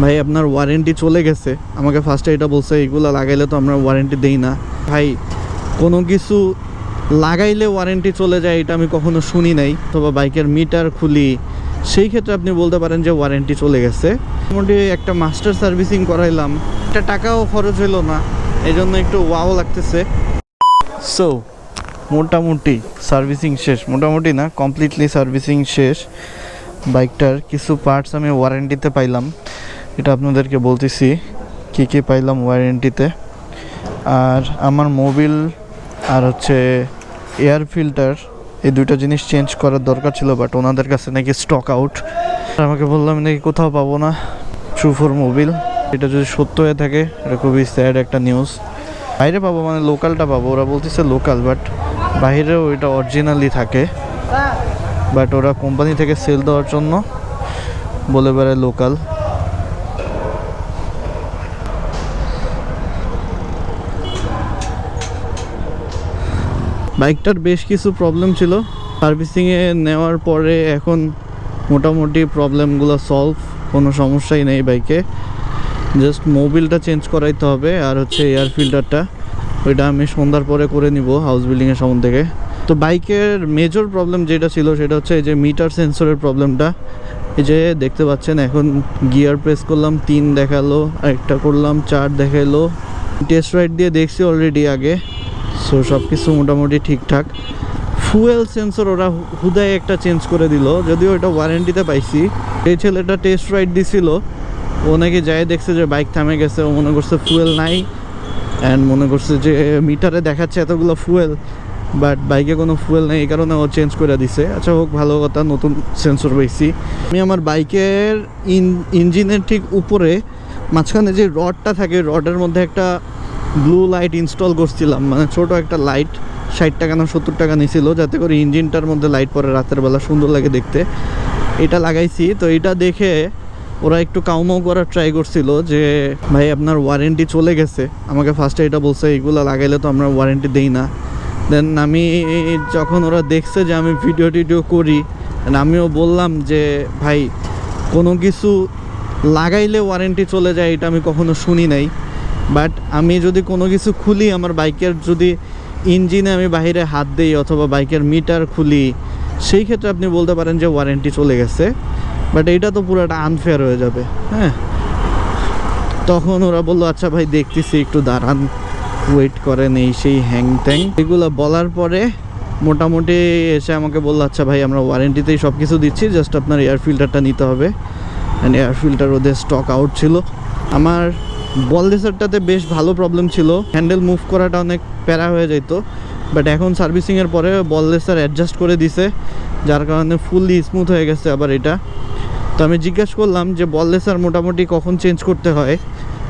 ভাই, আপনার ওয়ারেন্টি চলে গেছে। আমাকে ফার্স্টে এটা বলছে, এগুলো লাগাইলে তো আমরা ওয়ারেন্টি দেই না। ভাই, কোনো কিছু লাগাইলে ওয়ারেন্টি চলে যায়, এটা আমি কখনো শুনি নাই। অথবা বাইকের মিটার খুলি, সেই ক্ষেত্রে আপনি বলতে পারেন যে ওয়ারেন্টি চলে গেছে। মোটামুটি একটা মাস্টার সার্ভিসিং করাইলাম, একটা টাকাও খরচ হলো না এই জন্য একটু ওয়াও লাগতেছে। সো মোটামুটি সার্ভিসিং শেষ, মোটামুটি না কমপ্লিটলি সার্ভিসিং শেষ। বাইকটার কিছু পার্টস আমি ওয়ারেন্টিতে পাইলাম। এটা আপনাদেরকে বলতেছি, কী কী পাইলাম ওয়ারেন্টিতে আর আমার মোবিল আর হচ্ছে এয়ার ফিল্টার এই দুটো জিনিস চেঞ্জ করার দরকার ছিল বাট ওনাদের কাছে নাকি স্টক আউট আমাকে বললাম, নাকি কোথাও পাবো না? ট্রু ফর মোবিল এটা যদি সত্য হয়ে থাকে, এটা খুবই স্যাড একটা নিউজ বাইরে পাবো মানে লোকালটা পাবো, ওরা বলতেছে লোকাল বাট বাইরেও এটা অরিজিনালি থাকে। বাট ওরা কোম্পানি থেকে সেল দেওয়ার জন্য বলে বেড়ায় লোকাল বাইকটার বেশ কিছু প্রবলেম ছিল। সার্ভিসিংয়ে নেওয়ার পরে এখন মোটামুটি প্রবলেমগুলো সলভ কোনো সমস্যাই নেই বাইকে। জাস্ট মোবিলটা চেঞ্জ করাইতে হবে আর হচ্ছে এয়ার ফিল্টারটা ওইটা আমি সন্ধ্যার পরে করে নিব হাউস বিল্ডিংয়ের সামন থেকে। তো বাইকের মেজর প্রবলেম যেটা ছিল সেটা হচ্ছে এই যে মিটার সেন্সরের প্রবলেমটা এই যে দেখতে পাচ্ছেন, এখন গিয়ার প্রেস করলাম, তিন দেখাল একটা করলাম, চার দেখাল। টেস্ট রাইড দিয়ে দেখছি অলরেডি আগে। সো সব কিছু মোটামুটি ঠিকঠাক। ফুয়েল সেন্সর ওরা হুদায় একটা চেঞ্জ করে দিল, যদিও এটা ওয়ারেন্টিতে পাইছি। এই ছেলেটা টেস্ট রাইড দিছিল, ও নাকি যাই দেখছে যে বাইক থামে গেছে, ও মনে করছে ফুয়েল নাই অ্যান্ড মনে করছে যে মিটারে দেখাচ্ছে এতগুলো ফুয়েল বাট বাইকে কোনো ফুয়েল নেই, এই কারণে ও চেঞ্জ করে দিছে। আচ্ছা হোক, ভালো কথা, নতুন সেন্সর পাইছি। আমি আমার বাইকের ইঞ্জিনের ঠিক উপরে, মাঝখানে যে রডটা থাকে রডের মধ্যে একটা ব্লু লাইট ইনস্টল করছিলাম। মানে ছোট একটা লাইট ষাট টাকা না সত্তর টাকা নিছিল, যাতে করে ইঞ্জিনটার মধ্যে লাইট পরে রাতের বেলা, সুন্দর লাগে দেখতে। এটা লাগাইছি, তো এটা দেখে ওরা একটু কাউমাও করার ট্রাই করছিল যে, ভাই, আপনার ওয়ারেন্টি চলে গেছে। আমাকে ফার্স্টে এটা বলছে, এগুলো লাগাইলে তো আমরা ওয়ারেন্টি দেই না। দেন আমি যখন ওরা দেখছে যে আমি ভিডিও টিডিও করি আমিও বললাম যে, ভাই, কোনো কিছু লাগাইলে ওয়ারেন্টি চলে যায়, এটা আমি কখনো শুনি নাই। বাট আমি যদি কোনো কিছু খুলি, আমার বাইকের যদি ইঞ্জিনে আমি বাইরে হাত দিই অথবা বাইকের মিটার খুলি, সেই ক্ষেত্রে আপনি বলতে পারেন যে ওয়ারেন্টি চলে গেছে। বাট এইটা তো পুরোটা আনফেয়ার হয়ে যাবে হ্যাঁ? তখন ওরা বলল আচ্ছা ভাই, দেখতেছি, একটু দাঁড়ান। ওয়েট করেন এই সেই হ্যাং ট্যাং এগুলো বলার পরে মোটামুটি এসে আমাকে বলল আচ্ছা ভাই, আমরা ওয়ারেন্টিতেই সব কিছু দিচ্ছি জাস্ট আপনার এয়ার ফিল্টারটা নিতে হবে. অ্যান্ড এয়ার ফিল্টার ওদের স্টক আউট ছিল। আমার বল রেসারটাতে বেশ ভালো প্রবলেম ছিল। হ্যান্ডেল মুভ করাটা অনেক প্যারা হয়ে যেত বাট এখন সার্ভিসিংয়ের পরে বল রেসার অ্যাডজাস্ট করে দিছে, যার কারণে ফুললি স্মুথ হয়ে গেছে আবার এটা। তো আমি জিজ্ঞাসা করলাম যে, বল রেসার মোটামুটি কখন চেঞ্জ করতে হয়?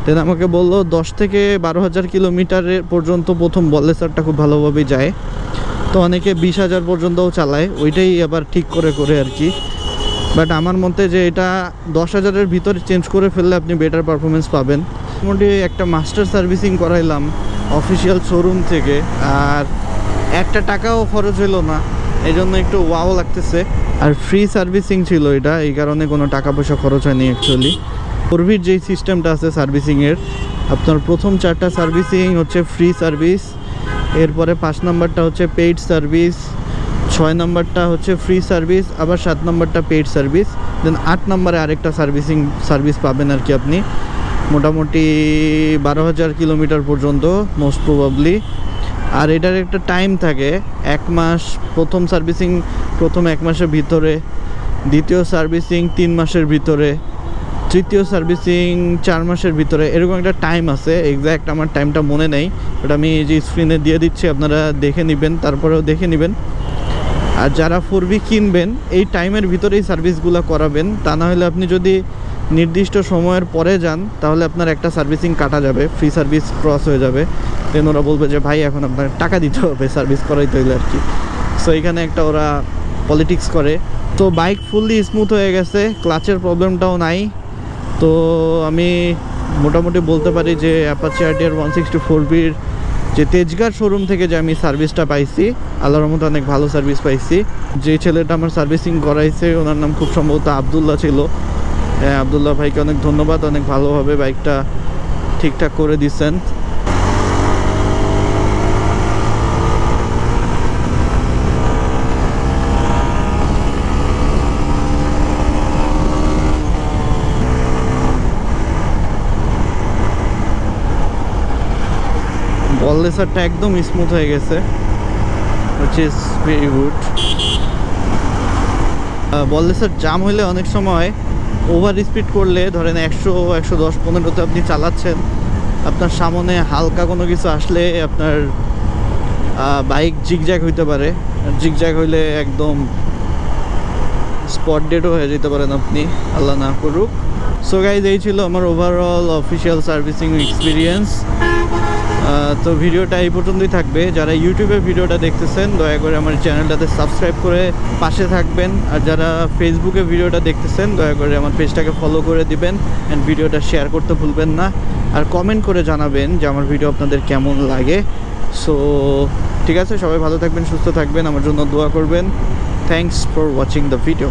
দেন আমাকে বলল, দশ থেকে বারো হাজার কিলোমিটারের পর্যন্ত প্রথম বল রেসারটা খুব ভালোভাবে যায়। তো অনেকে বিশ হাজার পর্যন্তও চালায়, ওইটাই আবার ঠিক করে করে আর কি। বাট আমার মতে যে, এটা দশ হাজারের ভিতরে চেঞ্জ করে ফেললে আপনি বেটার পারফরমেন্স পাবেন। মোটামুটি একটা মাস্টার সার্ভিসিং করাইলাম অফিসিয়াল শোরুম থেকে, আর একটা টাকাও খরচ হলো না এই জন্য একটু ওয়াও লাগতেছে। আর ফ্রি সার্ভিসিং ছিল এটা, এই কারণে কোনো টাকা পয়সা খরচ হয়নি অ্যাকচুয়ালি করভির যেই সিস্টেমটা আছে সার্ভিসিংয়ের আপনার প্রথম চারটা সার্ভিসিং হচ্ছে ফ্রি সার্ভিস এরপরে পাঁচ নাম্বারটা হচ্ছে পেইড সার্ভিস ছয় নম্বরটা হচ্ছে ফ্রি সার্ভিস আবার সাত নম্বরটা পেইড সার্ভিস দেন আট নম্বরে আরেকটা সার্ভিসিং, সার্ভিস পাবেন আর কি আপনি। মোটামুটি বারো হাজার কিলোমিটার পর্যন্ত মোস্ট প্রবাবলি আর এটার একটা টাইম থাকে, এক মাস প্রথম সার্ভিসিং প্রথম এক মাসের ভিতরে, দ্বিতীয় সার্ভিসিং তিন মাসের ভিতরে, তৃতীয় সার্ভিসিং চার মাসের ভিতরে, এরকম একটা টাইম আছে এক্স্যাক্ট আমার টাইমটা মনে নেই ওটা আমি যে স্ক্রিনে দিয়ে দিচ্ছি, আপনারা দেখে নেবেন, তারপরেও দেখে নেবেন। আর যারা ফোর কিনবেন, এই টাইমের ভিতরেই সার্ভিসগুলো করাবেন, তা না হলে আপনি যদি নির্দিষ্ট সময়ের পরে যান, তাহলে আপনার একটা সার্ভিসিং কাটা যাবে ফ্রি সার্ভিস ক্রস হয়ে যাবে। দেন ওরা বলবে যে, ভাই, এখন আপনার টাকা দিতে হবে সার্ভিস করাইতে হইলে আর কি সো এখানে একটা ওরা পলিটিক্স করে। তো বাইক ফুললি স্মুথ হয়ে গেছে ক্লাচের প্রবলেমটাও নাই। তো আমি মোটামুটি বলতে পারি যে Apache RTR one sixty four বির যে তেজগার শোরুম থেকে যে আমি সার্ভিসটা পাইছি, আল্লাহর মতো অনেক ভালো সার্ভিস পাইছি। যে ছেলেটা আমার সার্ভিসিং করাইছে, ওনার নাম খুব সম্ভবত আবদুল্লাহ ছিল। আবদুল্লাহ ভাইকে অনেক ধন্যবাদ, অনেক ভালোভাবে বাইকটা ঠিকঠাক করে দিচ্ছেন। বল লেসারটা একদম স্মুথ হয়ে গেছে, which is very good ball racer jam হইলে অনেক সময় ওভার স্পিড করলে ধরেন একশো একশো দশ, পনেরোতে আপনি চালাচ্ছেন, আপনার সামনে হালকা কোনো কিছু আসলে আপনার বাইক জিগজ্যাগ হইতে পারে। জিগজ্যাগ হইলে একদম স্পট ডেটও হয়ে যেতে পারেন আপনি, আল্লাহ না করুক। সো গাইজ এই ছিল আমার ওভারঅল অফিসিয়াল সার্ভিসিং এক্সপিরিয়েন্স তো ভিডিওটা এই পর্যন্তই থাকবে। যারা ইউটিউবে ভিডিওটা দেখতেছেন, দয়া করে আমার চ্যানেলটাতে সাবস্ক্রাইব করে পাশে থাকবেন। আর যারা ফেসবুকে ভিডিওটা দেখতেছেন, দয়া করে আমার পেজটাকে ফলো করে দিবেন অ্যান্ড ভিডিওটা শেয়ার করতে ভুলবেন না। আর কমেন্ট করে জানাবেন যে আমার ভিডিও আপনাদের কেমন লাগে। সো ঠিক আছে, সবাই ভালো থাকবেন, সুস্থ থাকবেন, আমার জন্য দোয়া করবেন। Thanks for watching the video